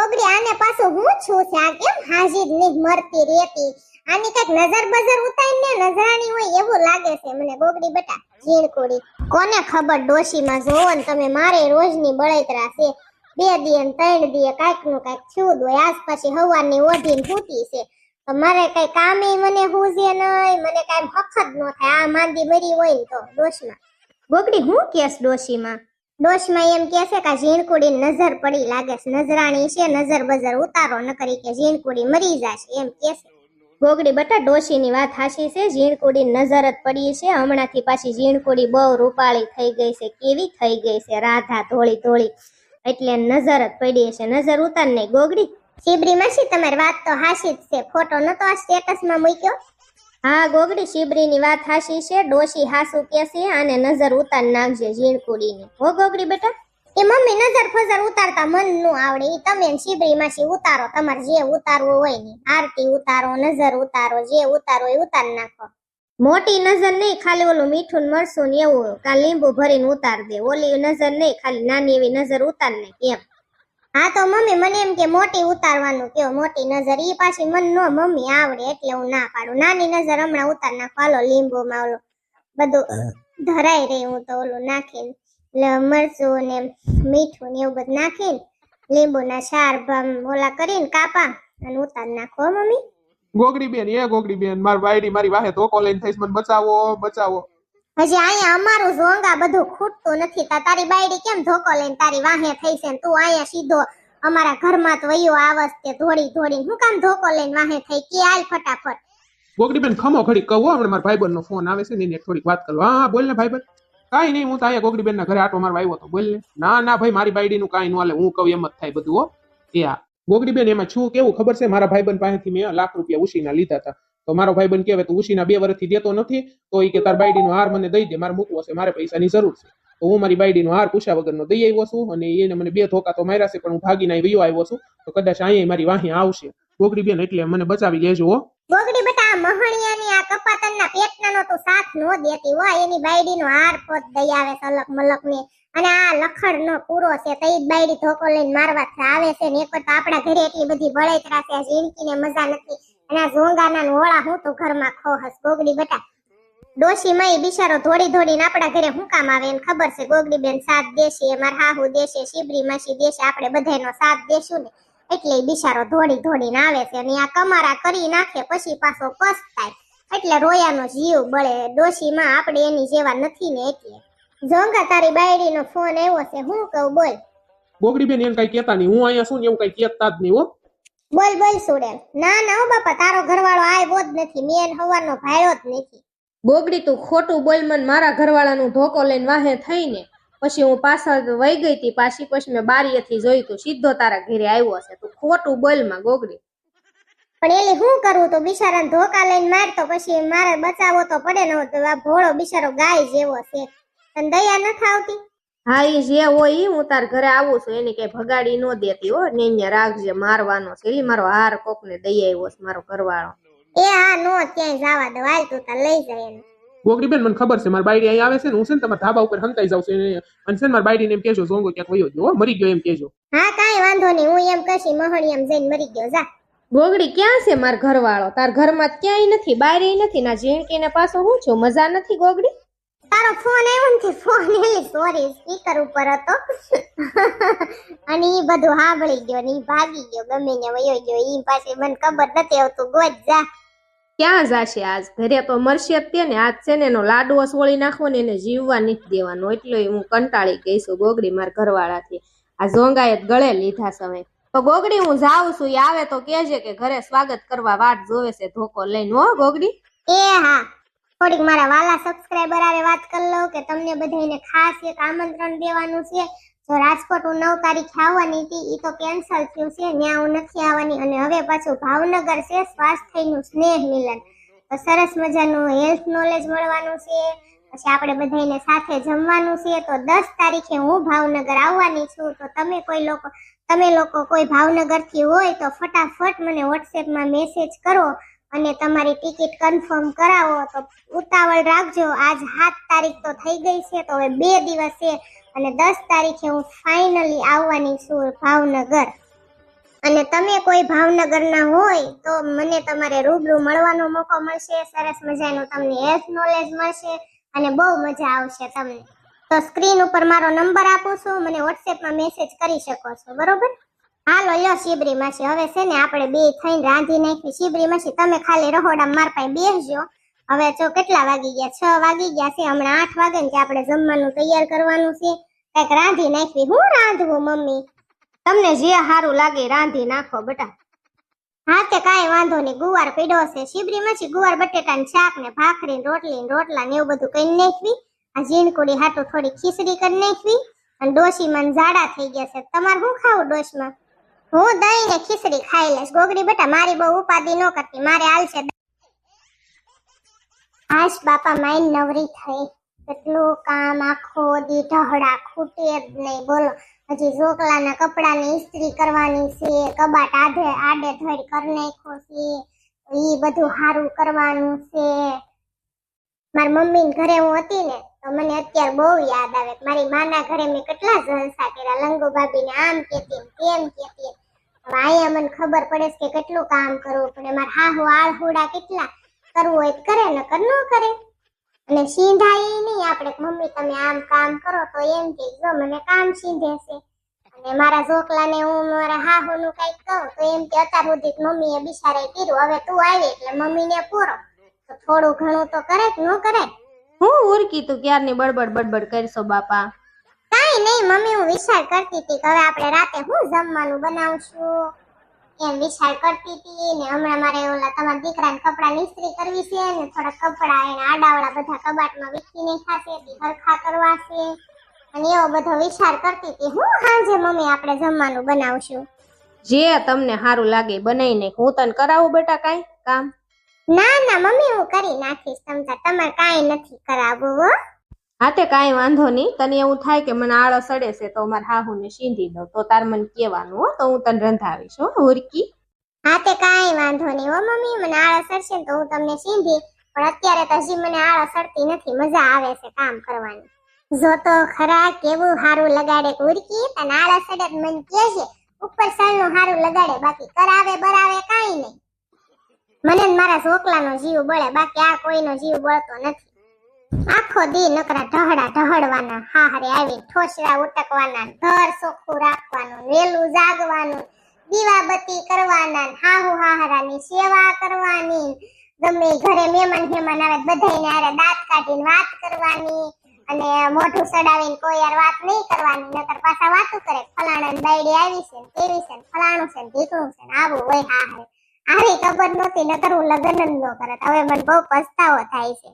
ગોગડી આને પાછો હું છું છે આ કેમ જ મરતી રેતી આની કંઈક નજર બજર ઉતારીને નજરાણી હોય એવું લાગે છે મને ગોગડી બેટા, ઝીણકુડી. કોને ખબર ડોશીમાં જોવો ને તમે, મારે રોજની બળતરા છે. બે દીએ ને ત્રણ દીએ કાંઈકનું કાંઈક થયું દો આજ પછી હવારની ઓઢીને ફૂટી છે. તો મારે કઈ કામે મને હુજે નહીં મને કાંઈ હખત ન થાય. આ માંદી મરી હોય ને તો ડોશમાં. ગોગડી હું કેસ ડોશીમાં? ડોશમાં એમ કે છે કે ઝીણકુડી નજર પડી લાગે છે. નજરાણી છે, નજર બજર ઉતારો ન કરી કે ઝીણકુડી મરી જશે એમ કે છે. ગોગડી બટા ડોશીની વાત હાશી છે. ઝીણકુડી નજર જ પડી છે. હમણાંથી પાછી ઝીણકુડી બહુ રૂપાળી થઈ ગઈ છે. કેવી થઈ ગઈ છે? રાધા ધોળી ધોળી. એટલે નજર જ પડી છે નજર ઉતાર નહીં. ગોગડી. શિબરી માસી, તમારી વાત તો હાશી જ છે. ફોટો નતો આ સ્ટેટસમાં મૂક્યો? હા, ગોગડી શિબરીની વાત હાશી છે, ડોશી હાસુ કે છે અને નજર ઉતાર નાખજે ઝીણકુડીની. હો, ગોગડી બેટા, એ મમ્મી નજર ફજર ઉતારતા મનનું આવડે એ તમે ને શિબરી માસી ઉતારો, તમારે જે ઉતારવું હોય ને, આરતી ઉતારો, નજર ઉતારો, જે ઉતારો એ ઉતાર નાખો. મોટી નજર નહીં, ખાલી ઓલું મીઠું મરસું ને એવું, કા લીંબુ ભરીને ઉતાર દે. ઓલી નજર નહીં, ખાલી નાની એવી નજર ઉતાર ને એમ. હા તો મમ્મી મને એમ કે મોટી ઉતારવાનું કયો મોટી નજર. ઈ પાછી મન નો મમ્મી આવડે એટલે હું ના પાડું. નાની નજર હમણાં ઉતાર નાખવાલો લીંબુમાં ઓલું બધું ધરાઈ રહી હું તો ઓલું નાખીને. મરચું ને મીઠું ને એવું બધું નાખીને લીંબુના ભામ ઓલા કરીને કાપા અને ઉતાર નાખો મમ્મી. ગોગડી બેન એ ગોગડી બેન મારી વાયડી મારી વાહે તો કોલેજ થઈશ મને બચાવો બચાવો. હજી અહીંયા અમારું જોંગા બધું ખૂટતું નથી. તા તારી બાયડી કેમ ધોકો લઈને તારી વાહે થઈ છે તું અહીંયા સીધો અમારા ઘરમાં તો વયો આવસ તે ધોડી ધોડી હું કામ ધોકો લઈને વાહે થઈ? કે આલ ફટાફટ. ગોગડી બેન ખમો ઘડી કહો હમણાં મારા ભાઈબંધ નો ફોન આવે છે ને એને થોડીક વાત કરો. હા બોલ ને ભાઈબંધ. કાંઈ નહીં, હું તો અહીંયા ગોગડી બેન ના ઘરે આટો મારવા આવ્યો તો બોલ ને. ના ના, ભાઈ, મારી બાયડી નું કાંઈ ન હાલે. હું કહું એમ જ થાય બધું, હો. એ હા ગોગડી બેન એમાં છું, કેવું ખબર છે? મારા ભાઈબંધ પાસેથી મેં લાખ રૂપિયા ઉછીના લીધા હતા. તો મારો ભાઈબંધ કહેવાય તો ઉશીના બે વર્ષથી દેતો નથી, તો એ કે તાર બાયડી નો હાર મને દઈ દે, મારે મૂકવો છે, મારે પૈસાની જરૂર છે. તો હું મારી બાયડી નો હાર પૂછ્યા વગરનો દઈ આવ્યો છું અને એને મને બે ધોકા તો માર્યા છે, પણ હું ભાગીને અહીં વયો આવ્યો છું. તો કદાચ અહીંયા મારી વાહી આવશે. ગોગડી બેન, એટલે મને બચાવી લેજો હો. ગોગડી બેટા મહણિયાની આ કપાતનના પેટનાનો તો સાથ નો દેતી હોય, એની બાયડીનો હાર પોત દઈ આવે સલક મલક ને અને આ લખડ નો પૂરો છે તઈ બાયડી ધોકો લઈને મારવા આવે છે ને, એક તો આપણા ઘરે એટલી બધી બળેતરા છે જિંદગીને મજા નથી. અને ઝોંગાના નોળા હું તો ઘરમાં ખોહસ ગોગડી બટા. ડોશી મય બિચારો ધોડી ધોડીને આપણા ઘરે હું કામ આવે એને ખબર છે? ગોગડી બેન સાથ દેશે, માર હાહુ દેશે, શિબરી માસી દેશે, આપણે બધાનો સાથ દેશું ને. એટલે બિચારો ધોડી ધોડીને આવે છે અને આ કમારા કરી નાખે પછી પાછો પસ્તાય. એટલે રોયાનો જીવ બળે, ડોશીમાં આપણે એની જેવા નથી ને એટલે. જોંગા તારી બાયડીનો ફોન આવ્યો છે, હું કહું બોલ. ગોગડી બેન એમ કઈ કેતા નહીં, હું અહીંયા શું ને એવું કઈ કેતા જ નહીં હો. બોલ બોલ સુડેલ ના ના બાપા તારો ઘરવાળો આવ્યો જ નથી. મેન હવાનો ભાડ્યો જ નથી. બોગડી તું ખોટું બોલ મન. મારા ઘરવાળાનું ધોકો લઈને વાહે થઈને પછી હું પાછળ વહી ગઈ હતી પાછી પછી મેં બારીએથી જોઈ તું સીધો તારા ઘરે આવ્યો છે તું ખોટું બોલમાં ગોગડી પણ એલી હું કરું? તો બિચારાને ધોકા લઈને મારતો પછી મારે બચાવવો તો પડે ન તો આ ભોળો બિચારો ગાય જેવો છે. તને દયા નથી આવતી? હા એ જે હોય એ હું તાર ઘરે આવું છું એની કઈ ભગાડી ન દેતી હો. ને અહીંયા રાખજે મારવાનો છે. એ મારો હાર કોક ને દઈ આવ્યો છે મારો ઘરવાળો. એ હા નો ક્યાંય જવા દો. હાલ તું તાર લઈ જાય એને. ગોગડી બેન મને ખબર છે મારી બાયડી અહીં આવે છે ને હું છે ને તમારા ધાબા ઉપર હંતાઈ જાઉં છું એને- અને છે ને મારી બાયડીને એમ કહેજો ઝોંગો ક્યાંક વયો ગયો મરી ગયો એમ કહેજો. હા કાંઈ વાંધો નહીં. હું એમ કશી મહણી એમ જઈને મરી ગયો જા. ગોગડી ક્યાં છે માર ઘરવાળો? તાર ઘરમાં ક્યાંય નથી બારે નથી. ના જીણકીને પાછો હું છું? મજા નથી ગોગડી? તારો ફોન આવ્યો ને ફોન એલી સોરી સ્પીકર ઉપર હતો. અને ઈ બધું સાંભળી ગયો ને ઈ ભાગી ગયો ગમે ને વયો ગયો ઈ પાછી મને ખબર નથી આવતું ગોજ જા. ક્યાં જાશે આજ? ઘરે તો મરશે જ તે ને આજ છે ને એનો લાડવો સોળી નાખવો ને એને જીવવા નથી દેવાનો. એટલે હું કંટાળી ગઈ છું ગોગડી મારા ઘરવાળાથી. આ ઝોંગાએ જ ગળે લીધા સમય તો ગોગડી હું જાઉં છું આવે તો કહેજે કે ઘરે સ્વાગત કરવા વાટ જોવે છે ધોકો લઈને. હો ગોગડી. એ હા. થોડીક મારા વાલા સબસ્ક્રાઇબર આરે વાત કરી લઉં કે તમને બધાને ખાસ એક આમંત્રણ દેવાનું છે. જો રાજકોટ હું નવ તારીખે આવવાની હતી એ તો કેન્સલ થયું છે ત્યાં હું નથી આવવાની અને હવે પાછું ભાવનગર છે, સ્વાસ્થ્યનું સ્નેહ મિલન. તો સરસ મજાનું હેલ્થ નોલેજ મળવાનું છે. પછી આપણે બધાને સાથે જમવાનું છે, તો દસ તારીખે હું ભાવનગર આવવાની છું. તો તમે કોઈ લોકો, તમે લોકો કોઈ ભાવનગરથી હોય તો ફટાફટ મને વોટ્સએપમાં મેસેજ કરો. અને તમારી ટિકિટ કન્ફર્મ કરાવો તો ઉતાવળ રાખજો. આજ સાત તારીખ તો થઈ ગઈ છે, તો હવે બે દિવસ છે અને દસ તારીખે હું ફાઇનલી આવવાની છું ભાવનગર. અને તમે કોઈ ભાવનગરના હોય તો મને તમારે રૂબરૂ મળવાનો મોકો મળશે, સરસ મજાનું તમને હેલ્થ નોલેજ મળશે અને બહુ મજા આવશે તમને. તો સ્ક્રીન ઉપર મારો નંબર આપું છું, મને વોટ્સએપમાં મેસેજ કરી શકો છો, બરોબર? હાલો, લ્યો શિબરી માસી. હવે છે ને આપણે બે થઈને રાંધી નાખી. શિબરી માસી, તમે ખાલી રહોડા માર પાસે બેસજો. હવે જો કેટલા વાગી ગયા? છ વાગી ગયા છે. હમણાં આઠ વાગે ને આપણે જમવાનું તૈયાર કરવાનું છે. કંઈક રાંધી નાખવી. હું રાંધવું, મમ્મી? તમને જે સારું લાગે રાંધી નાખો બેટા. હા, તે કાંઈ વાંધો નહીં. ગુવાર પીડો છે. શિબરી માસી, ગુવાર બટેટાનું શાક ને ભાખરી ને રોટલી ને રોટલા ને એવું બધું કરી નાખવી. આ ઝીણકુડી હાટું થોડી ખીચડી કરી નાખવી. અને ડોશીમાં જાડા થઈ ગયા છે. તમારે શું ખાવું ડોશમાં? હું દહીં ને ખીચડી ખાઈ લઈશ. ગોગડી બેટા, મારી બહુ ઉપાધિ ન કરતી. મારે હાલશે આશ બાપા માઈ નવરી થઈ. કેટલું કામ આખો દી ઢહડા, ખૂટે જ નહીં. બોલો, હજી ઝોકલાના કપડાની ઇસ્ત્રી કરવાની છે. કબાટ આધે, આડે ધડ કરી નાખો છે. ઈ બધું સારું કરવાનું છે. મારી મમ્મી ઘરે હું હતી ને મને અત્યારે બહુ યાદ આવે મારી માના ઘરે મેં કેટલા જલસા કર્યા. લંગુ ભાભીને આમ કેતી તેમ કેતી હવે મને ખબર પડે કે કેટલું કામ કરવું પડે. મારા હાહુ આળહુડા કેટલા કરવું હોય તો કરે ને કર ન કરે. અને સીંધાય નહીં, આપણે મમ્મી તમે આમ કામ કરો તો એમ કે, જો મને કામ સીંધે છે. અને મારા ઝોકલાને હું મારા હાહુનું કંઈક કહું તો એમ કે અત્યાર સુધી મમ્મીએ બિચારે કર્યું. હવે તું આવી એટલે મમ્મીને પૂરો. તો થોડું ઘણું તો કરે કે ન કરે? હું ઉરકી તું ક્યારની બડબડ બડબડ કરશો બાપા? કાઈ નહીં મમ્મી હું વિચાર કરતી હતી. કે હવે આપણે રાતે હું જમવાનું બનાવશું એમ વિચાર કરતી હતી ને હમણાં મારે ઓલા તમારા દીકરાને કપડાં ઇસ્ત્રી કરવી છે ને થોડા કપડાં એને આડાવડા બધા કબાટમાં વીખી નાખાશે તે હરખા કરવા છે. અને એવો બધો વિચાર કરતી હતી. હું સાંજે મમ્મી આપણે જમવાનું બનાવશું જે તમને સારું લાગે બનાવીને હું તને કરાવું બેટા કાંઈ કામ? ના ના મમ્મી હું કરી નાખીશ. તમતા તમારે કાંઈ નથી કરાવવું હો. હા તે કાંઈ વાંધો નહીં. તને એવું થાય કે મને આળસ સડે છે તો મારા હાહુને સીંધી દઉં. તો તાર મને કહેવાનું હો તો હું તને રંધાવીશ હો હુરકી. હા તે કાંઈ વાંધો નહીં હો મમ્મી. મને આળસ અડશે તો હું તમને સીંધી. પણ અત્યારે તો હજી મને આળસ સરતી નથી. મજા આવે છે કામ કરવાની. જો તો ખરા કેવું હારું લગાડે ઉરકી તને આળસ અડે મને કહેજે. ઉપર સળનું હારું લગાડે બાકી કરાવે બરાવે કાંઈ નહીં. મને મારા ઝોકલાનો જીવ બળે, બાકી આ કોઈનો જીવ બળતો નથી. આખો દી નકરા ઢહડા ઢહડવાના, હાહરે આવી ઠોસરા ઉટકવાના, ઘર ચોખ્ખું રાખવાનું, વેલું જાગવાનું, દીવાબત્તી કરવાના, હાહુ હાહરાની સેવા કરવાની. ગમે ઘરે મહેમાન હેમાન આવે બધાને હારે દાંત કાઢીને વાત કરવાની અને મોઢું સડાવીને કોઈ યાર વાત નહીં કરવાની, નકર પાછા વાતો કરે. ફલાણા બાયડી આવી છે તેવી છે ફલાણું છે ભીખણું છે આવું હોય હાહરે. આવી ખબર નહોતી, નકર હું લગ્ન જ ન કરત. હવે મને બહુ પસ્તાવો થાય છે.